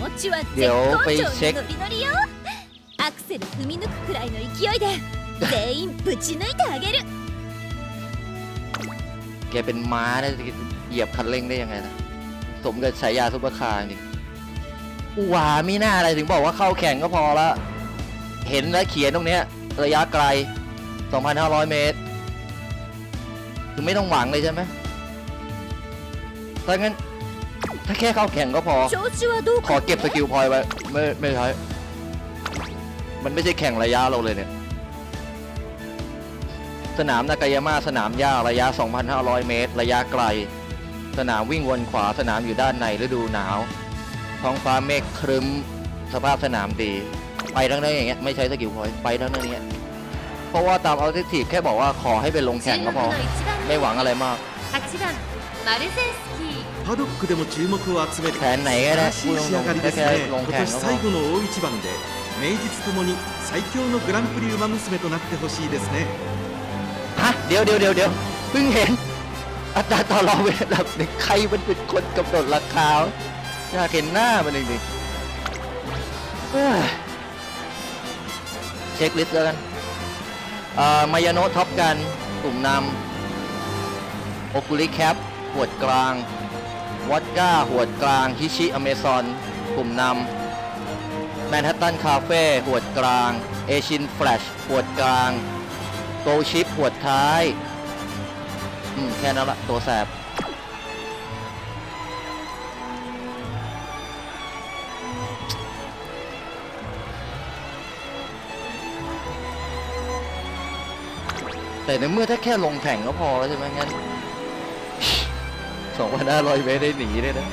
持ちは絶เดี๋ยวไป 好調 เช็ค のノリノリよアクセル踏み抜くくらいの勢いで全員ぶち抜いてあげる แกเป็นม้านะจะเหยียบคันเร่งได้ยังไงนะสมกับฉายาซุปเปอร์คาร์จริงอูหวามีหน้าอะไรถึงบอกว่าเข้าแข่งก็พอละ เห็นแล้วเขียนตรงเนี้ย ระยะไกล 2,500 เมตร คือไม่ต้องหวังเลยใช่ไหมถ้างั้น ถ้าแค่เข้าแข่งก็พอ 調子はどう ขอ か เก็บสกิลพอยต์ไว้ ไม่ไม่ใช้ มันไม่ใช่แข่งระยะเราเลยเนี่ย สนามนากายาม่าสนามหญ้าระยะ 2,500 เมตร ระยะไกล สนามวิ่งวนขวาสนามอยู่ด้านในฤดูหนาว ท้องฟ้าเมฆครึ้มสภาพสนามดี ไปทั้งนั้นอย่างเงี้ยไม่ใช้สกิลพอยต์ไปทั้งนั้นเนี้ยเพราะว่าตามออ t ิทีฟแค่บอกว่าขอให้เป็นลงแข่ง 注 ก็ 目 พอ の1番 ไม่หวังอะไรมาก 8番マルゼンスキー ーパドックでも注目を集めるแผนไหนก็ได้ 素晴らしい仕上がりですねพูดตรงๆแค่ 今 ลงแข่งก็พอ 年最後の大一番で名実ともに最強のグランプリウマ娘となってほしいですね ฮะเดี๋ยวเดี๋ยวเดี๋ยวเดี๋ยวเพิ่งเห็น อัตราต่อรองเป็นระดับหนึ่งใครมันเป็นคนกำหนดราคาอยากเห็นหน้ามันจริงๆเอ้ยเช็คลิสต์แล้วกันเอ่อมายาโนะท็อปกันกลุ่มนำโอคุลิแคปหัวดกลาง วอดก้าหัวดกลาง ฮิชิอเมซอนกลุ่มนำแมนฮัตตันคาเฟ่หัวดกลาง เอชินแฟลชหัวดกลาง โกลชิปหัวดท้าย อืม แค่นั้นละตัวแสบแต่ในเมื่อถ้าแค่ลงแข่งก็พอแล้วใช่ไหมงั้น 2,500เมตรได้หนีเลยนะ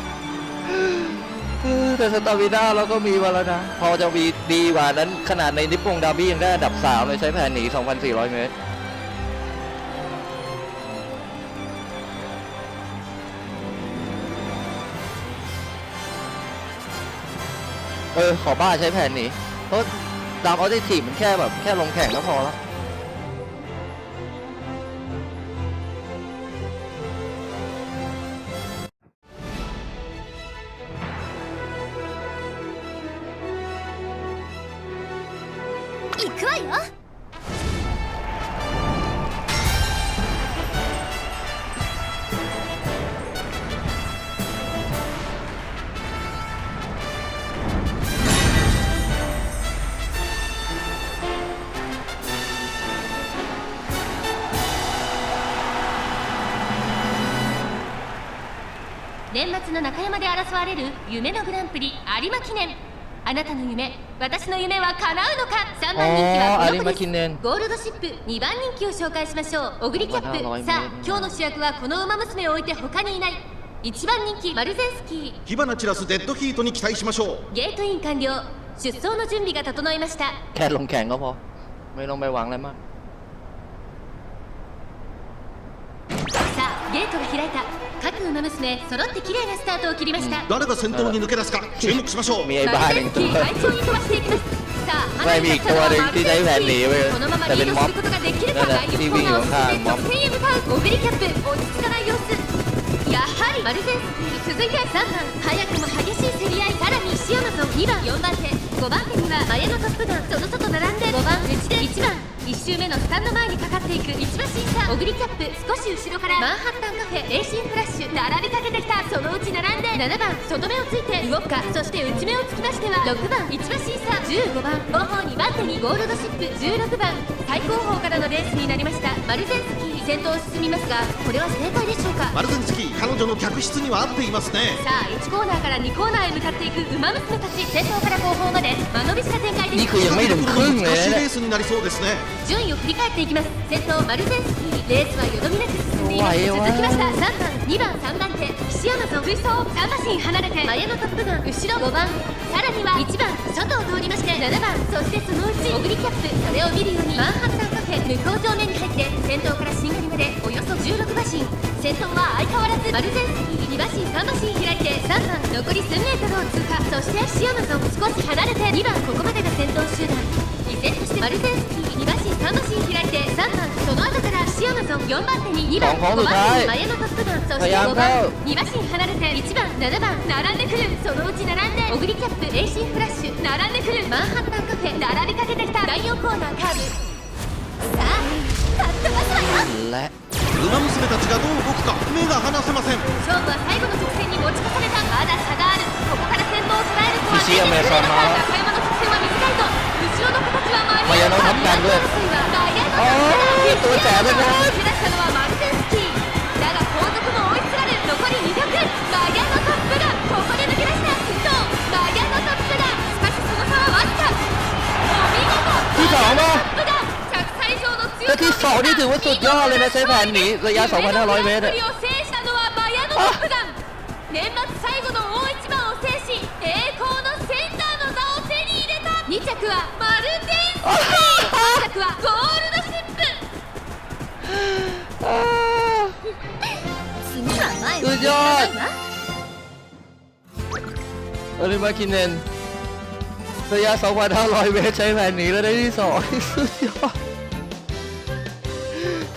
เออแต่สตาวิน่าเราก็มีมาแล้วนะ พอจะมีดีกว่านั้นขนาดในนิปปงดาบี้ยังได้อันดับ3เลยใช้แผนหนี 2,400 เมตรเออ ขอบ้าใช้แผนหนีเพราะตามออเดทีมันแค่แบบ แค่ลงแข่งก็พอแล้ว くわよ。年末の中山で争われる夢のグランプリ有馬記念。あなたの夢私の夢は叶うのか3番人気はこの有馬子です記念ゴールドシップ2番人気を紹介しましょうオグリキャップまださあ今日の主役はこの馬娘を置いて他にいない1番人気マルゼンスキー火花散らすデッドヒートに期待しましょうゲートイン完了出走の準備が整いました แค่ลงแข่งก็พอ ไม่ต้องไปหวังอะไรมาก ゲートが開いた。各馬娘揃って綺麗なスタートを切りました、誰が先頭に抜け出すか注目しましょう最先期最強に飛ばしていきます。さあ花火がはまるでこのままリードすることができるかコーナーを進直線へ向かうオグリキャップ落ち着かない様子やはりマルゼンス続いて3番。早くも激しい競り合い。さらに石山と2番4番手。5番手には前のトップガンその外並んで5番内で1番。1周目のスタンド前にかかっていく一馬審査オグリキャップ少し後ろからマンハッタンカフェレーシンフラッシュ並びかけてきたそのうち並んで。7番外目をついて動くかそして内目をつきましては6番一馬審査15番。後方2番手にゴールドシップ16番。最高峰からのレースになりました。マルゼンスキー先頭を進みますがこれは正解でしょうか？マルゼンスキー彼女の客室には合っていますね。さあ1コーナーから2コーナーへ向かっていく馬娘たち。先頭から後方まで。間延びした展開で นี่คือยังไม่ถึงครึ่ง順位を振り返っていきます。先頭マルゼンスキーレースはよどみなく進んでいます。続きました3番2番3番手岸山と水槽3馬離れて前のトップガン後ろ5番さらには1番外を通りまして7番そしてそのうちオグリキャップそれを見るようにマンハッタン圏向こう正面に入って先頭から新狩りまでおよそ16馬身先頭は相変わらず丸前席2馬身3馬身開いて3番残り数メートルを通過そして塩野と少し離れて2番ここまでが先頭集団依然として丸前席2馬身3馬身開いて3番その後から塩野と4番手に2番5番手に前のトップガンそして5番2馬身離れて1番7番並んでくるそのうち並んでオグリキャップ AC フラッシュ並んでくるマンハッタンカフェ並びかけてきた第4コーナーカーブウマ娘たちがどう動くか目が離せません。勝負は最後の直線に持ち越された。まだ差がある。ここから先頭を捉えるとは出てくるのか中山の直線は。短いと後ろの子たちは間に合うか南の争いは。外野の中から激のツを抜け出したのはマルゼンスキー。だが後続も追いすがる。残り200外野のトップがここで抜け出した。そう外野のトップが。しかしその差はわずか。お見事。いいかお แล้วที่สองนี่ถือว่าสุดยอดเลยนะใช้แผนหนีระยะ 2,500 เมตรอะ2着はマルテンスキー3着はゴールドシップ次は前に行かないわโอลิมากินเนนระยะ 2,500 เมตรใช้แผนหนีแล้วได้ที่2สุดยอด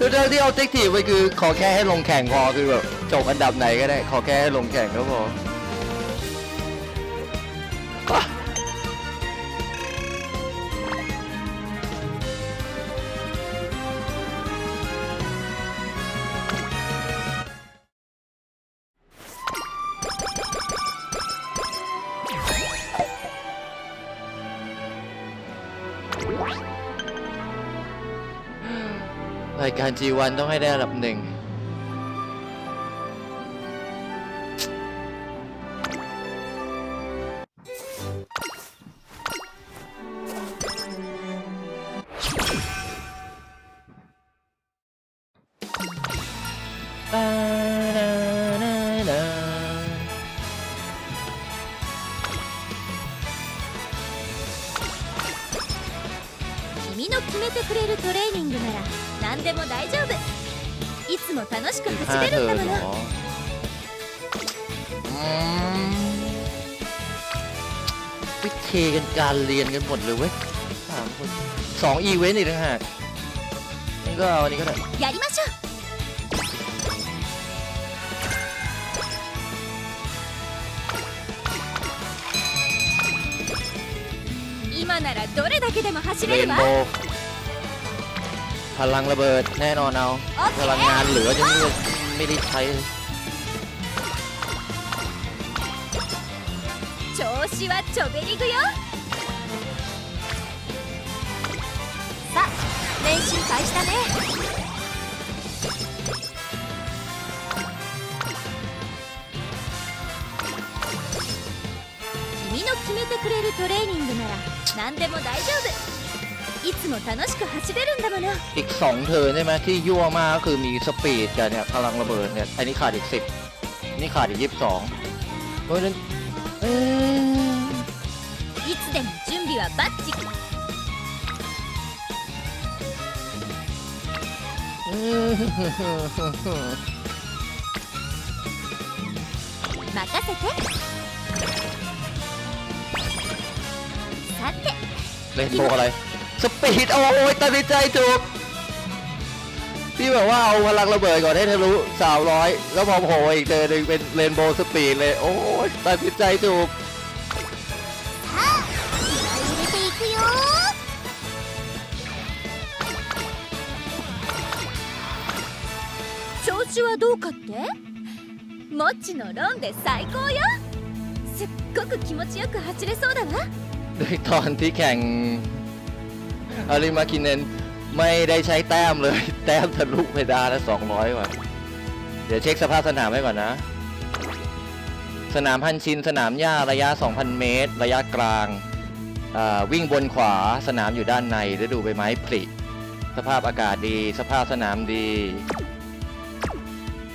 คือเรื่องที่เอาเทคทีไปคือ ขอแค่ให้ลงแข่งพอคือแบบจบอันดับไหนก็ได้ ขอแค่ให้ลงแข่งก็พอ จีวันต้องให้ได้อันดับหนึ่ง なら何でも大丈夫いつも楽しく走ห้า れ เธ るん อ だも เหร の ออืมวิเทกันการเรียนกันหมดเลยเว้ยสามคนสองอีเวนต์อีกต่างหากนี่ก็เอาอันนี้ก็ได้ やりましょう今ならどれだけでも走 เร れる น わ โบว์ พลังระเบิดแน่นอนเอา พลังงานเหลือจะไม่ได้ไม่ได้ใช้เลย 調子はチョベリグよさあ練習開始だね君の決めてくれるトレーニングなら何でも大丈夫 いつも楽しく走れるんだもの อีกสองเทิร์นใช่ไหมที่ยั่วมากก็คือมีสปีดกับเนี่ยพลังระเบิดเนี่ยอันนี้ขาดอีกสิบนี่ขาดอีกยี่สิบสองเพราะฉะนั้นเอ้ย いつでも準備はバッチリ อืม 任せてさて เล่นโบว์อะไร สปีดโอ้ยตัดสินใจถูกที่แบบว่าเอาพลังระเบิดก่อนให้ทะลุสาวร้อยแล้วพอโผล่อีกเจอหนึ่งเป็นเรนโบว์สปีดเลย โอ้ยตัดสินใจถูก 気合い入れていくよ調子はどうかってモッチのロンで最高よすっごく気持ちよく走れそうだわ โดยตอนที่แข่ง อาริมาคินเนนไม่ได้ใช้แต้มเลย แต้มทะลุเพดานละสองร้อยว่ะเดี๋ยวเช็คสภาพสนามให้ก่อนนะ สนามพันชิน สนามหญ้าระยะ 2,000 เมตร ระยะกลางอ่าวิ่งบนขวาสนามอยู่ด้านในฤดูใบไม้ผลิสภาพอากาศดี สภาพสนามดี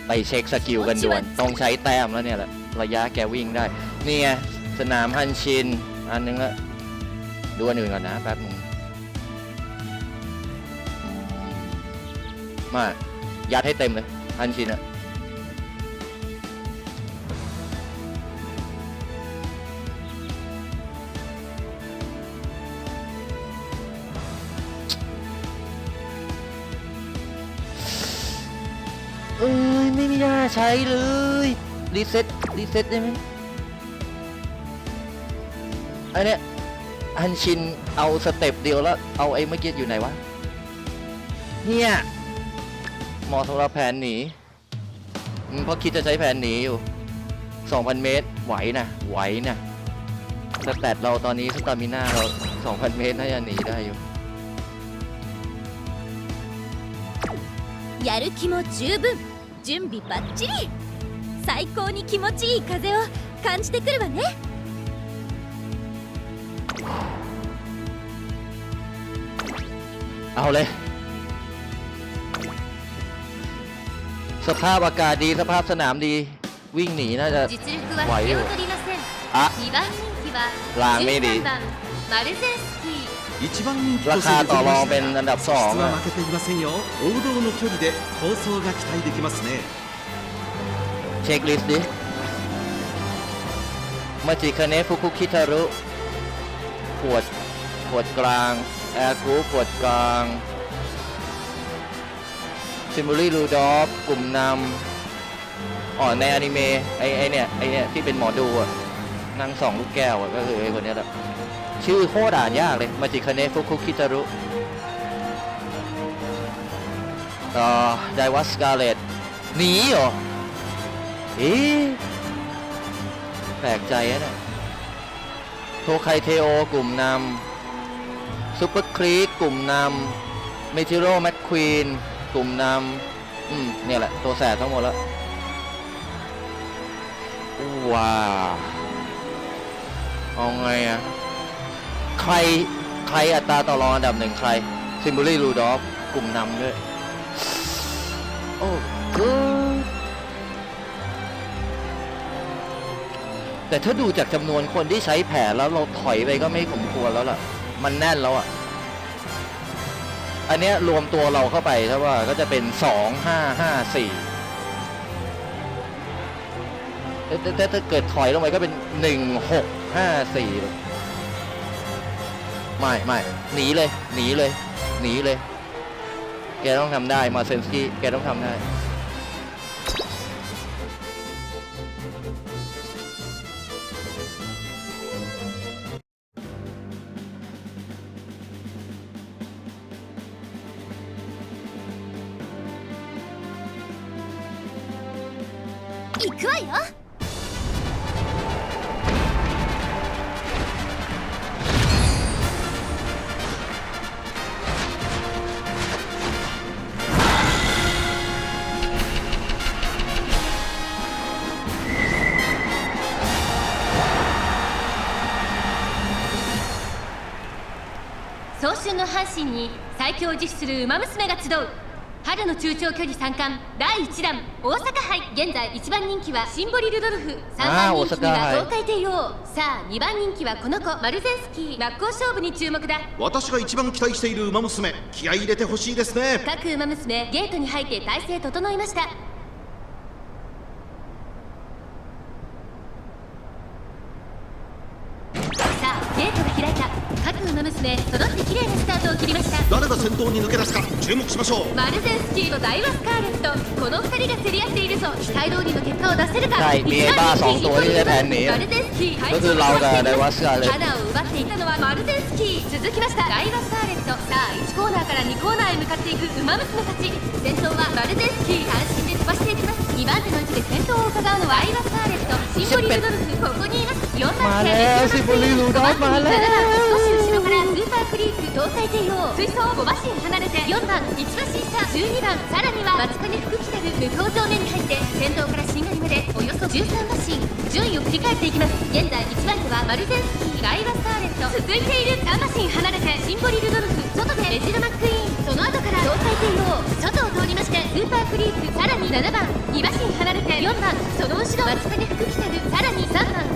ไปเช็คสกิลกันด่วน ต้องใช้แต้มแล้วเนี่ยแหละระยะแกวิ่งได้ นี่ไงสนามฮันชิน อันนึงละดูอันอื่นก่อนนะแป๊บนึง มายัดให้เต็มเลยฮันชินอะเอ้ยไม่มีน่าใช้เลย รีเซ็ตรีเซ็ตได้ไหมอันเนี้ยฮันชินเอาสเต็ปเดียวแล้ว เอาไอ้เมื่อกี้อยู่ไหนวะ เนี่ย มาะสำหรับแผนหนีอืมเพราะคิดจะใช้แผนหนีอยู่ 2,000 เมตร ไหวนะ ไหวนะสแตทเราตอนนี้สตามิน่าเรา 2,000 เมตรน่าจะหนีได้อยู่ やる気も十分準備バッチリ最高に気持ちいい風を感じてくるわね เอาเลย สภาพอากาศดีสภาพสนามดี วิ่งหนีน่าจะไหวอยู่อะลางไม่ดีราคาต่อรองเป็นอันดับ2は負เช็คลิสต์ดิมาจิคเนฟุคุคิทารุขวดขวดกลางแอร์คูขวดกลาง ซิมูรี่ลูดอฟกลุ่มนำอ๋อในอนิเมะไอไอเนี่ยไอเนี่ยที่เป็นหมอดูอะนั่งสองลูกแก้วอะก็คือไอคนเนี้ยแหละชื่อโคตรอ่านยากเลยมาจิคาเนฟุคุคิตารุต่อไดวัสกาเลตหนีเหรอเอ๊ะแปลกใจนะเนี่ยโทไคเทโอกลุ่มนำซูเปอร์ครีกกลุ่มนำเมจิโร่แมคควีน กลุ่มนำอืมเนี่ยแหละ ตัวแสบทั้งหมดแล้วว้าวเอาไงอะใครใครอัตราต่อรองอันดับหนึ่งใคร ซิมบูรี่ลูดอฟกลุ่มนำด้วย โอ้กูแต่ถ้าดูจากจำนวนคนที่ใช้แผนแล้วเราถอยไปก็ไม่สมควรแล้วล่ะ มันแน่นแล้วอะ อันเนี้ยรวมตัวเราเข้าไปถ้าว่าก็จะเป็นสองห้าห้าสี่ถ้าถ้าเกิดถอยลงไปก็เป็นหนึ่งหกห้าสี่ไม่ไม่หนีเลย หนีเลย หนีเลย แกต้องทำได้มาเซนสกี้แกต้องทำได้ 春の阪神に最強を実施する馬娘が集う春の中長距離三冠第1弾大阪杯現在1番人気はシンボリルドルフ3あー番人気には東海帝王。さあ2番人気はこの子マルゼンスキー真っ向勝負に注目だ。私が一番期待している馬娘気合い入れてほしいですね。各馬娘ゲートに入って体勢整いました注目しましょうマルゼンスキーとダイワスカーレットこの二人が競り合っているぞ期待通りの結果を出せるかใช่มีไอ้บ้าสองตัวที่ได้แผนหนี マルゼンスキー ก็คือเรากับไดวัสกาเลต 花を奪っていたのはマルゼンスキー続きましたダイワスカーレットさあ1コーナーから2コーナーへ向かっていく馬娘たち先頭はマルゼンスキー安心で飛ばしていきます2番手の位置で先頭を伺うのはダイワスカーレットシンボリルドルフここにいます4番手มาแล้วシンボリルドルフมาแ クリーク東海帝王追走5馬身離れて4番1馬身差12番さらには松金福来たる向こう正面に入って先頭からしんがりまでおよそ13馬身順位を振り返っていきます現在1番手はマルゼンスキーガイワスターレット続いている3馬身離れてシンボリルドルフ外でメジルマックイーンその後から東海帝王外を通りましてスーパークリークさらに7番2馬身離れて4番その後ろ松金福来たるさらに3番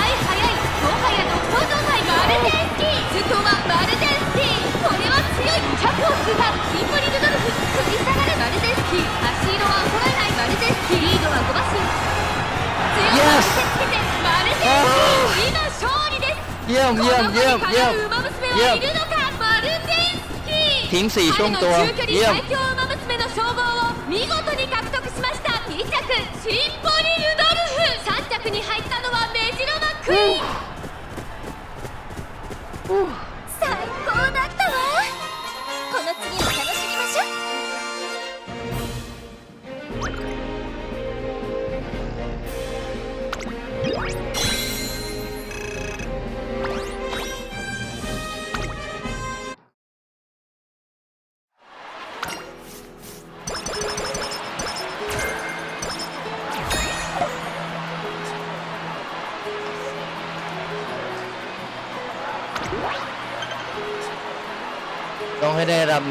ルゼンスキー先頭はマルゼンスキーこれは強い100を通過シンボリルドルフ食い下がるマルゼンスキー足色は衰えないマルゼンスキーリードは5馬身強さを見せつけてマルゼンスキー今勝利です เยี่ยมเยี่ยมเยี่ยมเยี่ยม この馬娘はいるのかマルゼンスキー ทิ้งสี่ช่วงตัว 彼の中距離 เยี่ยม 最強馬娘の称号を見事に獲得しました2着シンボリ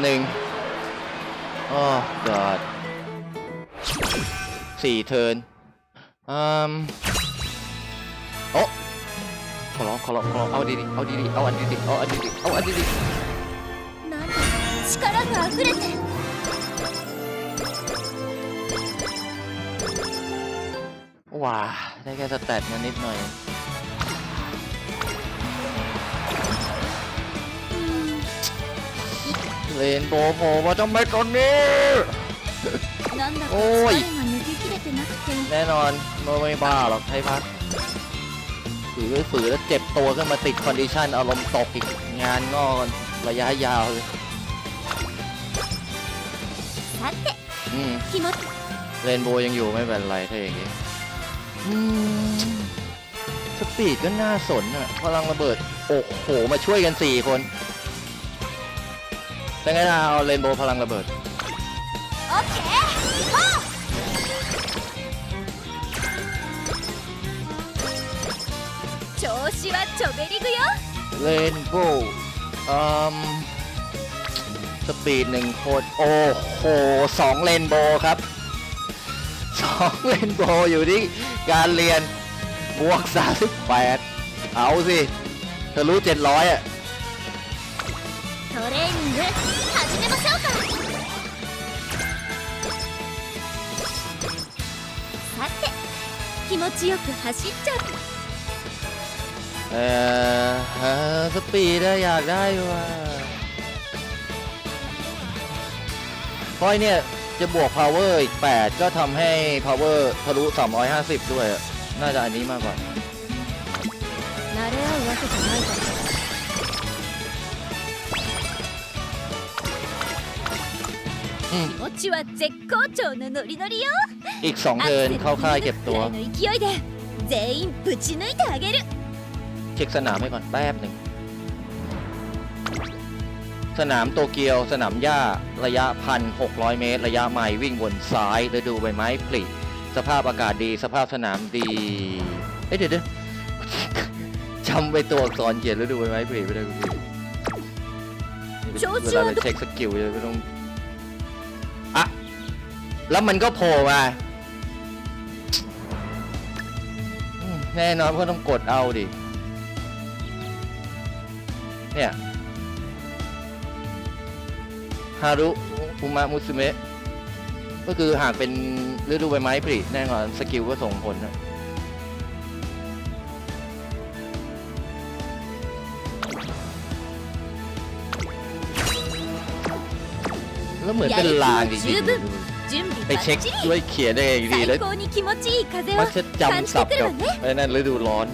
ห้ได้ลำหนึ่งโอ้กอดสี่เทิร์นอืมโอ้ขอร้องขอร้องขอร้องเอาดีๆเอาดีๆเอาอันดีๆเอาอันดีๆเอาอันดี なんだ力が溢れてๆว้าได้แค่สแตทมานิดหน่อย เลนโบว์โผล่มาทำไมตอนนี้ なんだかおーい力が抜けきれてなくて แน่นอนโมไม่บ้าหรอกให้พักฝือฝือแล้วเจ็บตัวขึ้นมาติดคอนดิชันอารมณ์ตกอีกงานงอกระยะยาวเลย さて อืม 気持ち เรนโบว์ยังอยู่ไม่เป็นไรถ้าอย่างงี้อืมสปีดก็น่าสนอ่ะพลังระเบิด โอ้โห มาช่วยกันสี่คน แต่ไงนะเอาเรนโบว์พลังระเบิด オッケーほう調子はちょべりぐよ เรนโบว์อืมสปีดหนึ่งคนโอ้โหสองเรนโบว์ครับสองเรนโบว์อยู่ที่การเรียน บวกสามสิบแปดเอาสิทะลุเจ็ดร้อยอ่ะ トレーニング 始めましょうかさて気持ちよく走っちゃう เออเออสปีดอะอยากได้ว่ะเพราะไอ้เนี่ย จะบวก power อีก 8 ก็ทำให้ power ทะลุ 350 ด้วยอะน่าจะอันนี้มากกว่า 慣れ合うわけじゃないから อืม 気持ちは絶好調のノリノリよ อีก 2 เทิร์นเข้าค่ายเก็บตัว アクセル踏むくらいの勢いで全員ぶち抜いてあげる เช็คสนามให้ก่อนแป๊บหนึ่ง สนามโตเกียว สนามหญ้า ระยะ 1,600 เมตร ระยะไมล์วิ่งวนซ้ายฤดูใบไม้ผลิสภาพอากาศดี สภาพสนามดี เอ้ยเดี๋ยวเดี๋ยว จำไปตัวอักษรเขียนฤดูใบไม้ผลิไม่ได้คุณพี่ โชว์ เว ชัว ลา ร์ เราเช็คสกิลจะไม่ต้องอะ แล้วมันก็โผล่มาแน่นอนเพื่อต้องกดเอาดิ เนี่ยฮารุอุมะมุสุเมะก็คือหากเป็นฤดูใบไม้ผลิแน่นอนสกิลก็ส่งผลนะแล้วเหมือนเป็นลางจริง ไป バ เช็ค ッチリ ด้วยเขียนได้เองดีแล้ว 最高に気持ちいい風 มั を กจะจำศัพท์กับไอ้นั่นฤดูร้อน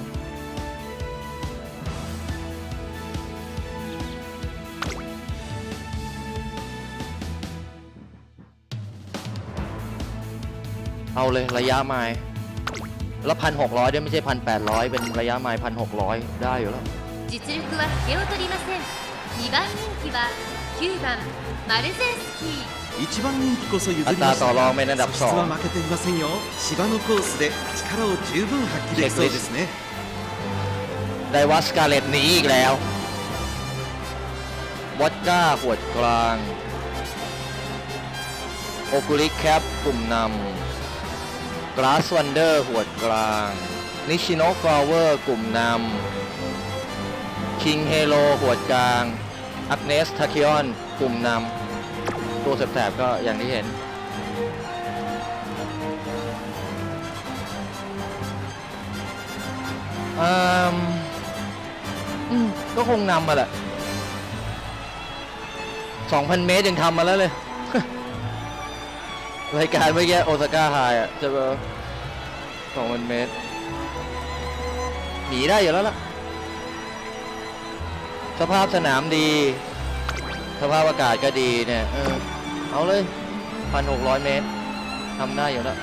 เอาเลยระยะไม้แล้วพันหกร้อยด้วยไม่ใช่พันแปดร้อยเป็นระยะไม้พันหกร้อยได้อยู่แล้ว 実力は引けを取りません2番人気は9番マルゼンスキー 一番人気こそ譲りまあとしたあとローメンのダがプソ素質は負けていませんよ芝のコースで力を十分発揮できそうですね ไดวัสกาเลตหนีอีกแล้ววอดก้าขวดกลาง โอคุลิแคปกลุ่มนำกราสวันเดอร์ขวดกลาง นิชิโนฟลาวเวอร์กลุ่มนำ คิงเฮโลขวดกลาง อักเนสทาคิออนกลุ่มนำ ตัวแสบๆก็อย่างที่เห็นอืมอืมก็คงนำมาแหละ2,000 เมตรยังทำมาแล้วเลย รายการเมื่อกี้โอซาก้าไฮอะจะแบบ2,000 เมตร หนีได้อยู่แล้วล่ะ สภาพสนามดี สภาพอากาศก็ดีเนี่ยเออเอาเลย 1,600 เมตรทำได้อยู่แล้ว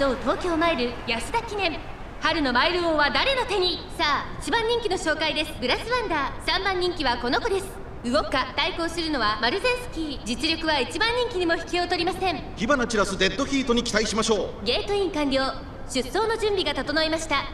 集う東京マイル安田記念。春のマイル王は誰の手に？さあ1番人気の紹介です。グラスワンダー。3番人気はこの子です。動くか対抗するのはマルゼンスキー。実力は1番人気にも引けを取りません。火花散らすデッドヒートに期待しましょう。ゲートイン完了。出走の準備が整いました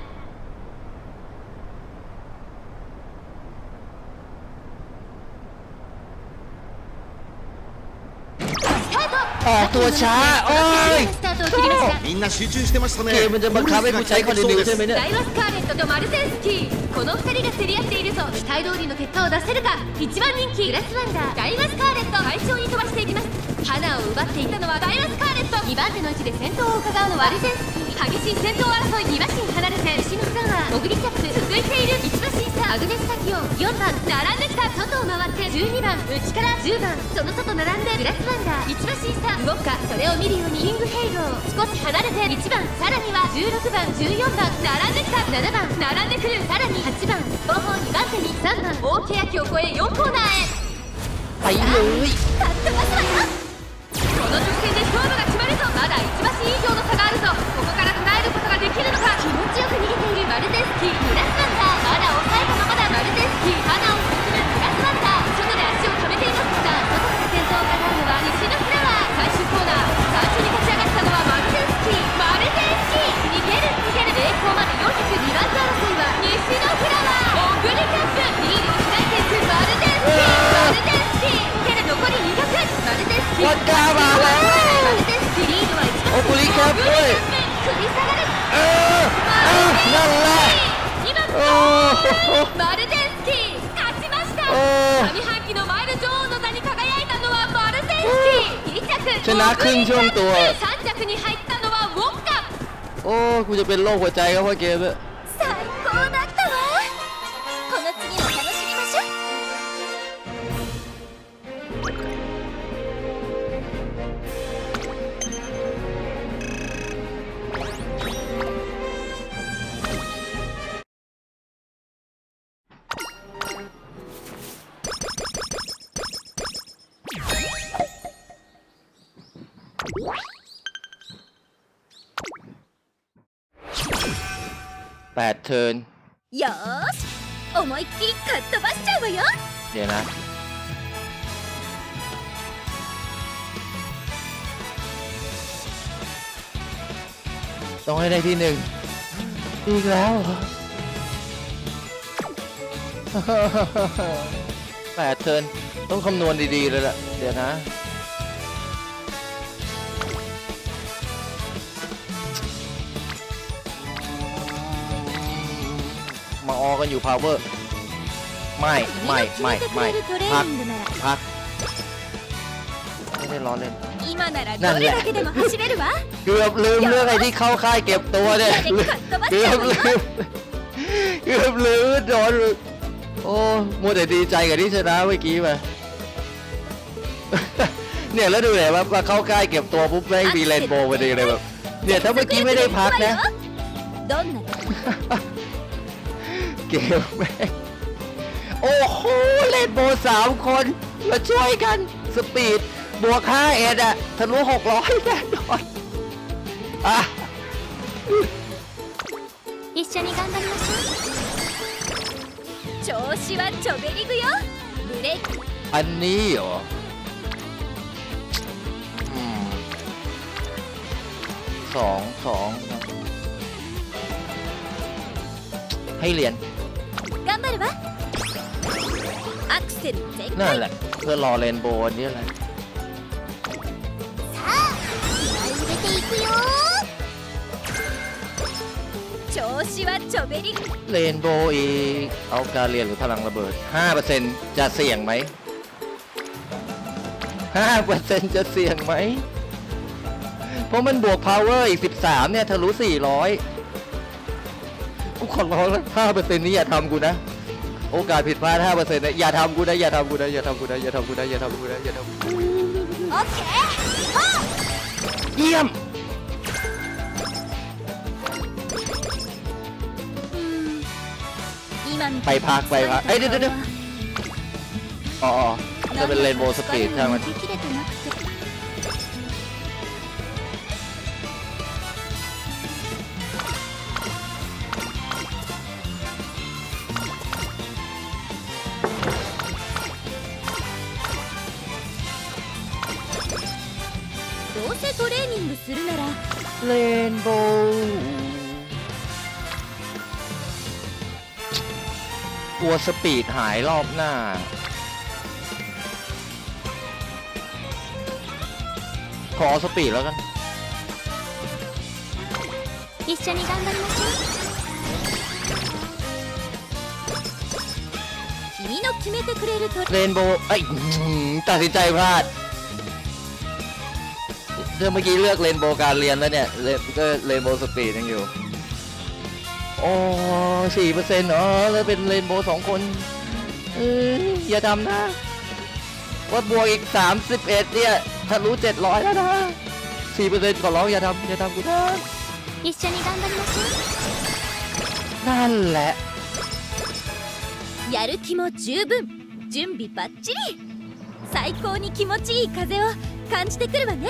ตัวช้า โอ้ย スタートを切りましたみんな集中してましたね เกมมันจะบังคับให้กูใช้คอนติเนียใช่ไหมเนี่ย ダイワスカーレットとマルゼンスキーこの2人が競り合っているぞ期待通りの結果を出せるか1番人気グラスワンダーダイワスカーレット快調に飛ばしていきます花を奪っていたのはダイワスカーレット2番手の位置で先頭を伺うのはマルゼンスキー 激しい戦闘争い2馬身離れて牛のさんはモグリキャップ続いている1馬身差アグネスタキオ4番並んできた外を回って12番内から10番その外並んでグラスワンダー1馬身差ウォッカそれを見るようにキングヘイロー少し離れて1番さらには16番14番並んできた7番並んでくるさらに8番後方2番手に3番大欅を越え4コーナーへはいよーい วอดก้ามาแล้วโอคุลิครับด้วยเออนั่นแหละโอ้โหโอ้ชนะครึ่งช่วงตัว โอ้กูจะเป็นโรคหัวใจก็เพราะเกมนี่ เทิร์น よーし思いっきりかっ飛ばしちゃうわよ เดี๋ยวนะ ต้องให้ได้ที่หนึ่ง อีกแล้วเหรอ แปดเทิร์นต้องคำนวณดีๆเลยล่ะ เดี๋ยวนะ ันอยู่พาวเวอร์ไม่ไม่ไม่ไม่พักพักไม่ได้ล้อเล่นนั่นแหละเกือบลืมเรื่องอะไรที่เข้าค่ายเก็บตัวเนี่ยเกือบลืมเกือบลืมร้อนโอ้มัวแต่ดีใจกับที่ชนะเมื่อกี้มาเนี่ยแล้วดูเลยว่ามาเข้าใกล้เก็บตัวปุ๊บแม่งมีเลนโบว์พอดีเลยแบบเนี่ยถ้าเมื่อกี้ไม่ได้พักนะ เกมแม่งโอ้โหเล่นโบว์สามคนมาช่วยกัน สปีด บวก5เอ็ดอะทะลุ600แน่นอนอ่ะ 一緒に頑張りましょう調子はチョベリグよブレイク อันนี้เหรออืมสองสองนะให้เหรียญ 頑張るわアクセル全 นั่น 開 แหละ เพื่อรอเรนโบว์อันนี้แหละ さあ気合い入れていくよ調子はチョベリグ เรนโบว์อีก เอาการเรียนหรือพลังระเบิด 5%จะเสี่ยงไหม 5%จะเสี่ยงไหม เพราะมันบวก power อีก 13 เนี่ยทะลุ 400 กูขอร้องห้าเปอร์เซ็นต์นี้อย่าทำกูนะ โอกาสผิดพลาดห้าเปอร์เซ็นต์นะอย่าทำกูนะอย่าทำกูนะอย่าทำกูนะอย่าทำกูนะอย่าทำกูนะอย่าทำกูนะโอเคเยี่ยมไปพักไปพักเอ้ยเดี๋ยวเดี๋ยวอ๋อจะเป็นเรนโบว์สปีดใช่ไหม เรนโบว์กลัวสปีดหายรอบหน้า ขอสปีดแล้วกัน 一緒に頑張りましょう君の決めてくれるトレ เรนโบว์เอ้ยอื้อหือตัดสินใจพลาด เรื่องเมื่อกี้เลือกเรนโบว์การเรียนแล้วเนี่ยเลก็เรนโบว์สปีดยังอยู่ โอ้สี่เปอร์เซ็นต์อ๋อแล้วเป็นเรนโบว์สองคนเอ้ยอย่าทำนะวัดบวกอีกสามสิบเอ็ดเนี่ยทะลุเจ็ดร้อยแล้วนะสี่เปอร์เซ็นต์ขอร้องอย่าทำอย่าทำกูนะ 一緒に頑張りましょ นั่นแหละ うやる気も十分準備バッチリ最高に気持ちいい風を感じてくるわね